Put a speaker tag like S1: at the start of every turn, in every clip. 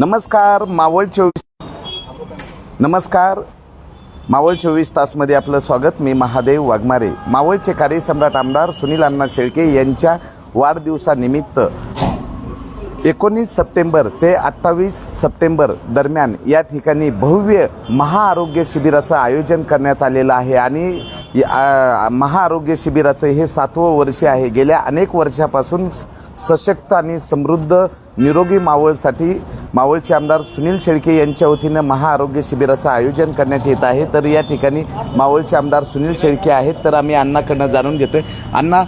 S1: नमस्कार मावळ चोवीस नमस्कार मावळ चोवीस तासमध्ये आपलं स्वागत. मी महादेव वाघमारे. मावळचे कार्यसम्राट आमदार सुनील अण्णा शेळके यांच्या वाढदिवसानिमित्त एकोणीस सप्टेंबर ते अठ्ठावीस सप्टेंबर दरम्यान या ठिकाणी भव्य महाआरोग्य शिबिराचं आयोजन करण्यात आलेलं आहे आणि या- महाआरोग्य शिबिराचं हे सातवं वर्ष आहे. गेल्या अनेक वर्षापासून स- सशक्त आणि समृद्ध निरोगी मावळसाठी मावळचे आमदार सुनील शेळके यांच्या वतीनं महाआरोग्य शिबिराचं आयोजन करण्यात येत आहे. तर या ठिकाणी मावळचे आमदार सुनील शेळके आहेत. तर आम्ही अण्णाकडनं जाणून घेतो आहे अण्णा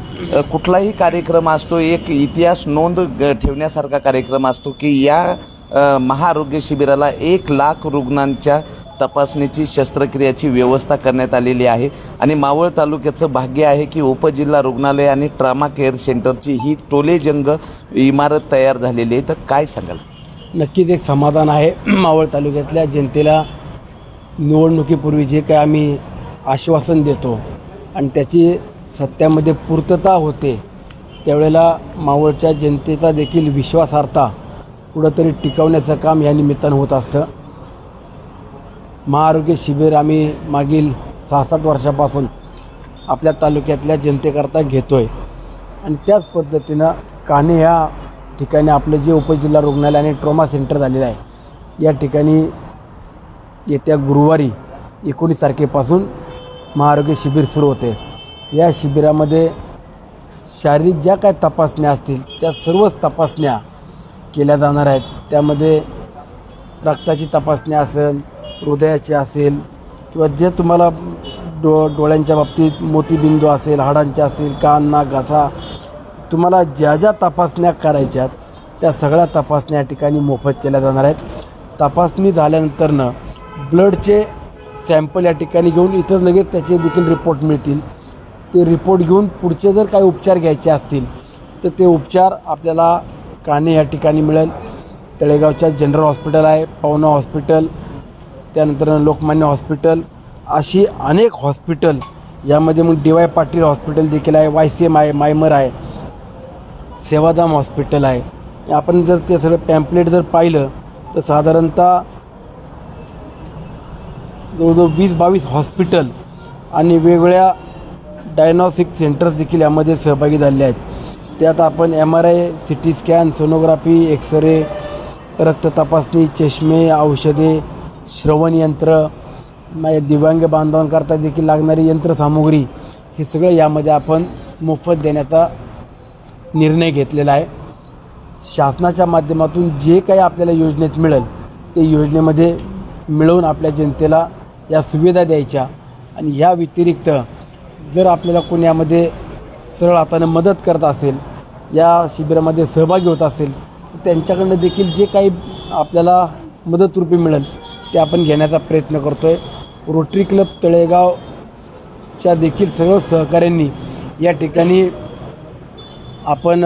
S1: कुठलाही कार्यक्रम असतो एक इतिहास नोंद ग- ठेवण्यासारखा कार्यक्रम असतो की या महाआरोग्य शिबिराला एक लाख रुग्णांच्या तपासणीची शस्त्रक्रियाची व्यवस्था करण्यात आलेली आहे. आणि मावळ तालुक्याचं भाग्य आहे की उपजिल्हा रुग्णालय आणि ट्रामा केअर सेंटरची ही टोलेजंग इमारत तयार झालेली आहे. तर काय सांगाल?
S2: नक्कीच एक समाधान आहे. मावळ तालुक्यातल्या जनतेला निवडणुकीपूर्वी जे काही आम्ही आश्वासन देतो आणि त्याची सत्यामध्ये पूर्तता होते त्यावेळेला मावळच्या जनतेचा देखील विश्वासार्हता कुठंतरी टिकवण्याचं काम या निमित्तानं होत असतं. महाआरोग्य शिबिर आम्ही मागील सहा सात वर्षापासून आपल्या तालुक्यातल्या जनतेकरता घेतो आहे आणि त्याच पद्धतीनं कान्हे ह्या ठिकाणी आपलं जे उपजिल्हा रुग्णालय आणि ट्रोमा सेंटर झालेलं आहे या ठिकाणी येत्या गुरुवारी एकोणीस तारखेपासून महाआरोग्य शिबिर सुरू होते. या शिबिरामध्ये शारीरिक ज्या काय तपासण्या असतील त्या सर्वच तपासण्या केल्या जाणार आहेत. त्यामध्ये रक्ताची तपासणी असेल हृदयाचे असेल किंवा जे तुम्हाला डो डोळ्यांच्या बाबतीत मोतीबिंदू असेल हाडांच्या असेल कान नाक घसा तुम्हाला ज्या ज्या तपासण्या करायच्यात त्या सगळ्या तपासण्या या ठिकाणी मोफत केल्या जाणार आहेत. तपासणी झाल्यानंतरनं ब्लडचे सॅम्पल या ठिकाणी घेऊन इथंच लगेच त्याचे देखील रिपोर्ट मिळतील. ते रिपोर्ट घेऊन पुढचे जर काही उपचार घ्यायचे असतील तर ते उपचार आपल्याला काने या ठिकाणी मिळेल. तळेगावच्या जनरल हॉस्पिटल आहे पवना हॉस्पिटल त्यानंतर लोकमान्य हॉस्पिटल अशी अनेक हॉस्पिटल यामध्ये मग डी वाय पाटील हॉस्पिटल देखील आहे वाय सी एम आहे मायमर आहे सेवाधाम हॉस्पिटल आहे. आपण जर ते सगळं पॅम्पलेट जर पाहिलं तर साधारणतः जवळजवळ वीस बावीस हॉस्पिटल आणि वेगवेगळ्या डायग्नॉस्टिक सेंटर्स देखील यामध्ये सहभागी झाले आहेत. त्यात आपण M R I C T scan sonography X-ray रक्त तपासणी चष्मे औषधे श्रवण यंत्र माझ्या दिव्यांग बांधवांकरता देखील लागणारी यंत्रसामुग्री हे सगळं यामध्ये आपण मोफत देण्याचा निर्णय घेतलेला आहे. शासनाच्या माध्यमातून जे काही आपल्याला योजनेत मिळेल ते योजनेमध्ये मिळवून आपल्या जनतेला या सुविधा द्यायच्या. आणि ह्या व्यतिरिक्त जर आपल्याला कोणी यामध्ये सरळ हाताने मदत करत असेल या शिबिरामध्ये सहभागी होत असेल तर त्यांच्याकडनं देखील जे काही आपल्याला मदतरूपी मिळेल ते आपण घेण्याचा प्रयत्न करतो आहे रोटरी क्लब तळेगावच्या देखील सर्व सहकाऱ्यांनी या ठिकाणी आपण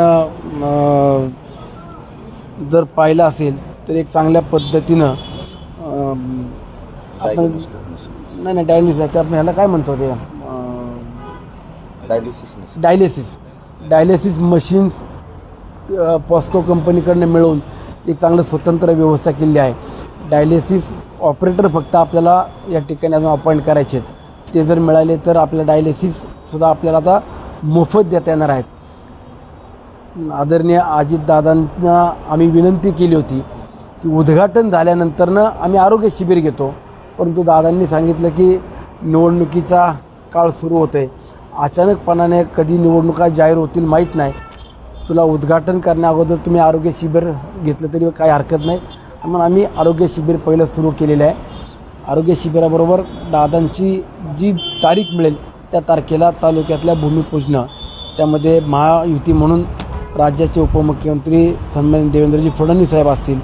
S2: जर पाहिलं असेल तर एक चांगल्या पद्धतीनं आपण नाही नाही डायलिसिस आहे. ते आपण ह्याला काय म्हणतो ते? अं, डायलिसिस डायलिसिस मशीन्स पॉस्को कंपनीकडनं मिळवून एक चांगलं स्वतंत्र व्यवस्था केली आहे. डायलिसिस ऑपरेटर फक्त आपल्याला या ठिकाणी अजून अपॉइंट करायचे आहेत. ते जर मिळाले तर आपल्या डायलिसिससुद्धा आपल्याला आता मोफत देता येणार आहेत. आदरणीय अजितदादांना आम्ही विनंती केली होती की उद्घाटन झाल्यानंतरनं आम्ही आरोग्य शिबिर घेतो. परंतु दादांनी सांगितलं की निवडणुकीचा काळ सुरू होतो आहे अचानकपणाने कधी निवडणुका जाहीर होतील माहीत नाही. तुला उद्घाटन करण्या अगोदर तुम्ही आरोग्य शिबिर घेतलं तरी काही हरकत नाही. म्हणून आम्ही आरोग्य शिबिर पहिलं सुरू केलेलं आहे. आरोग्य शिबिराबरोबर दादांची जी तारीख मिळेल त्या तारखेला तालुक्यातल्या भूमिपूजनं त्यामध्ये महायुती म्हणून राज्याचे उपमुख्यमंत्री सन्माननीय देवेंद्रजी फडणवीस साहेब असतील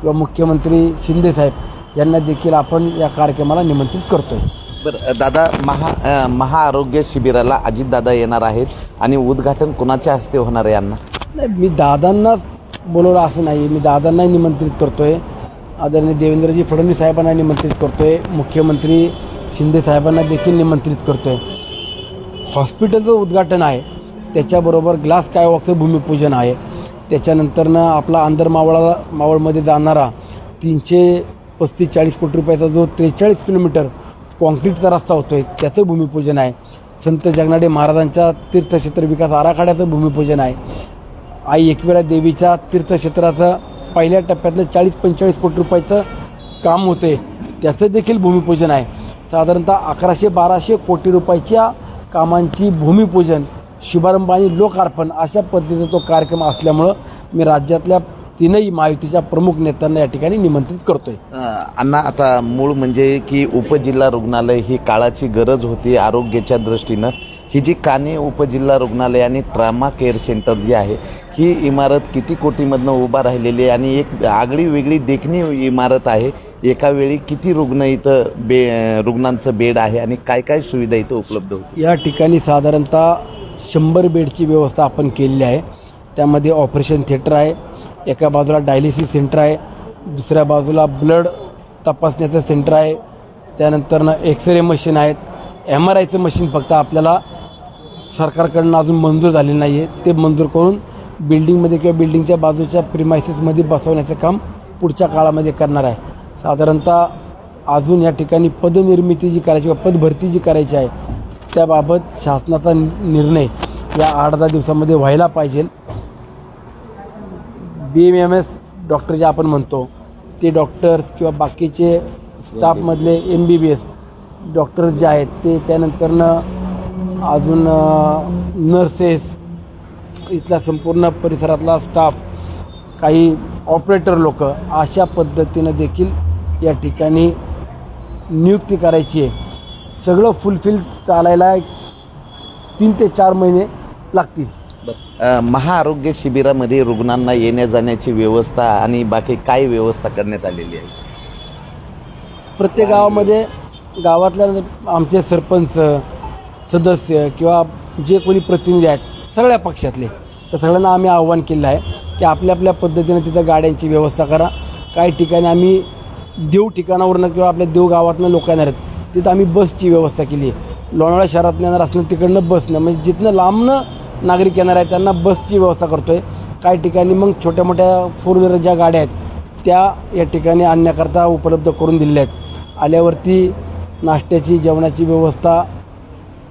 S2: किंवा मुख्यमंत्री शिंदे साहेब यांना देखील आपण या कार्यक्रमाला निमंत्रित करतो आहे
S1: बरं दादा महा महाआरोग्य शिबिराला अजितदादा येणार आहेत आणि उद्घाटन कुणाच्या हस्ते होणार आहे यांना?
S2: नाही मी दादांनाच बोलवलं असं नाही. मी दादांनाही निमंत्रित करतो आहे आदरणीय देवेंद्रजी फडणवीस साहेबांना निमंत्रित करतो आहे मुख्यमंत्री शिंदे साहेबांना देखील निमंत्रित करतो आहे हॉस्पिटलचं उद्घाटन आहे. त्याच्याबरोबर ग्लास कायवॉकचं भूमिपूजन आहे. त्याच्यानंतरनं आपला आंदर मावळा मावळमध्ये जाणारा तीनशे पस्तीस चाळीस कोटी रुपयाचा जो त्रेचाळीस किलोमीटर कॉन्क्रीटचा रस्ता होतो आहे त्याचं भूमिपूजन आहे. संत जगनाडे महाराजांच्या तीर्थक्षेत्र विकास आराखड्याचं भूमिपूजन आहे. आई एकविरा देवीच्या तीर्थक्षेत्राचं पहिल्या टप्प्यातलं चाळीस पंचेचाळीस कोटी रुपयाचं काम होते. त्याचं देखील भूमिपूजन आहे. साधारणतः अकराशे बाराशे कोटी रुपयाच्या कामांची भूमिपूजन शुभारंभ आणि लोकार्पण अशा पद्धतीचा तो कार्यक्रम असल्यामुळं मी राज्यातल्या तीनही महायुतीच्या प्रमुख नेत्यांना या ठिकाणी निमंत्रित करतोय.
S1: अण्णा आता मूळ म्हणजे की उपजिल्हा रुग्णालय ही काळाची गरज होती आरोग्याच्या दृष्टीनं. ही जी काने उपजिल्हा रुग्णालय आणि ट्रामा केअर सेंटर जी आहे ही इमारत किती कोटीमधनं उभा राहिलेली आहे आणि एक आगळी वेगळी देखणी इमारत आहे. एका वेळी किती रुग्ण इथं बे रुग्णांचं बेड आहे आणि काय काय सुविधा इथं उपलब्ध होती?
S2: या ठिकाणी साधारणतः शंभर बेडची व्यवस्था आपण केलेली आहे. त्यामध्ये ऑपरेशन थिएटर आहे. एका बाजूला डायलिसिस सेंटर आहे दुसऱ्या बाजूला ब्लड तपासण्याचं सेंटर आहे त्यानंतरनं एक्सरे मशीन आहेत. एम आर आयचं मशीन फक्त आपल्याला सरकारकडनं अजून मंजूर झालेलं नाही आहे ते मंजूर करून बिल्डिंगमध्ये किंवा बिल्डिंगच्या बाजूच्या प्रिमायसेसमध्ये बसवण्याचं काम पुढच्या काळामध्ये करणार आहे. साधारणतः अजून या ठिकाणी पदनिर्मिती जी करायची किंवा पदभरती जी करायची आहे त्याबाबत शासनाचा निर्णय या आठ दहा दिवसामध्ये व्हायला पाहिजे. B M M S doctor जे आपण म्हणतो ते डॉक्टर्स किंवा बाकीचे स्टाफमधले M B B S doctor जे आहेत ते त्यानंतरनं अजून नर्सेस इथला संपूर्ण परिसरातला स्टाफ काही ऑपरेटर लोक अशा पद्धतीनं देखील या ठिकाणी नियुक्ती करायची आहे. सगळं फुलफिल चालायला तीन ते चार महिने लागतील.
S1: महाआरोग्य शिबिरामध्ये रुग्णांना येण्या जाण्याची व्यवस्था आणि बाकी काय व्यवस्था करण्यात आलेली आहे?
S2: प्रत्येक गावामध्ये गावातल्या आमचे सरपंच सदस्य किंवा जे कोणी प्रतिनिधी आहेत सगळ्या पक्षातले त्या सगळ्यांना आम्ही आव्हान केलं आहे की आपल्या आपल्या पद्धतीनं तिथं गाड्यांची व्यवस्था करा. काही ठिकाणी आम्ही देव ठिकाणावरनं किंवा आपल्या देव गावातनं लोक येणार आहेत तिथं आम्ही बसची व्यवस्था केली आहे. लोणावळा शहरात येणार असलं तिकडनं बसनं म्हणजे जिथनं लांबनं नागरिक येणार आहेत त्यांना बसची व्यवस्था करतो आहे काही ठिकाणी मग छोट्या मोठ्या फोर व्हीलर ज्या गाड्या आहेत त्या या ठिकाणी आणण्याकरता उपलब्ध करून दिलेल्या आहेत. आल्यावरती नाश्त्याची जेवणाची व्यवस्था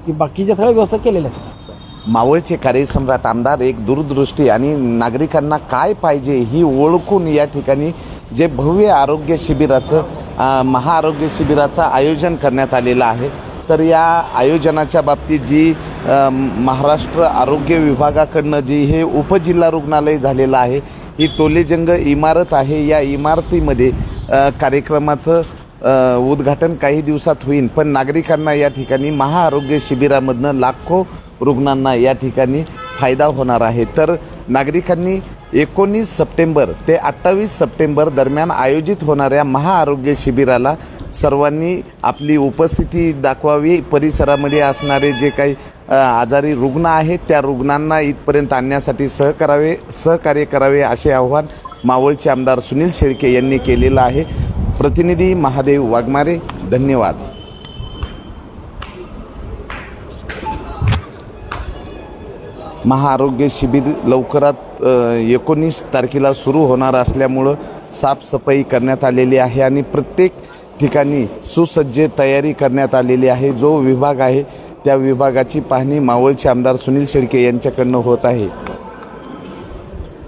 S2: की बाकीच्या सगळ्या व्यवस्था केलेल्या आहेत.
S1: मावळचे कार्यसम्राट आमदार एक दूरदृष्टी आणि नागरिकांना काय पाहिजे ही ओळखून या ठिकाणी जे भव्य आरोग्य शिबिराचं महाआरोग्य शिबिराचं आयोजन करण्यात आलेलं आहे. तर या आयोजनाच्या बाबतीत जी महाराष्ट्र आरोग्य विभागाकडनं जी हे उपजिल्हा रुग्णालय झालेलं आहे ही टोलेजंग इमारत आहे. या इमारतीमध्ये कार्यक्रमाचं उद्घाटन काही दिवसात होईल. पण नागरिकांना या ठिकाणी महाआरोग्य शिबिरामधनं लाखो रुग्णांना या ठिकाणी फायदा होणार आहे. तर नागरिकांनी एकोणीस सप्टेंबर ते अठ्ठावीस सप्टेंबर दरम्यान आयोजित होणाऱ्या महाआरोग्य शिबिराला सर्वांनी आपली उपस्थिती दाखवावी. परिसरामध्ये असणारे जे काही आजारी रुग्ण आहेत त्या रुग्णांना इथपर्यंत आणण्यासाठी सहकारावे सहकार्य करावे असे आव्हान मावळचे आमदार सुनील शेळके यांनी केलेलं आहे. प्रतिनिधी महादेव वाघमारे धन्यवाद. महाआरोग्य शिबिर लवकरात एकोणीस तारखेला सुरू होणार असल्यामुळं साफसफाई करण्यात आलेली आहे आणि प्रत्येक ठिकाणी सुसज्ज तयारी करण्यात आलेली आहे. जो विभाग आहे त्या विभागाची पाहणी मावळचे आमदार सुनील शेळके यांच्याकडनं होत आहे.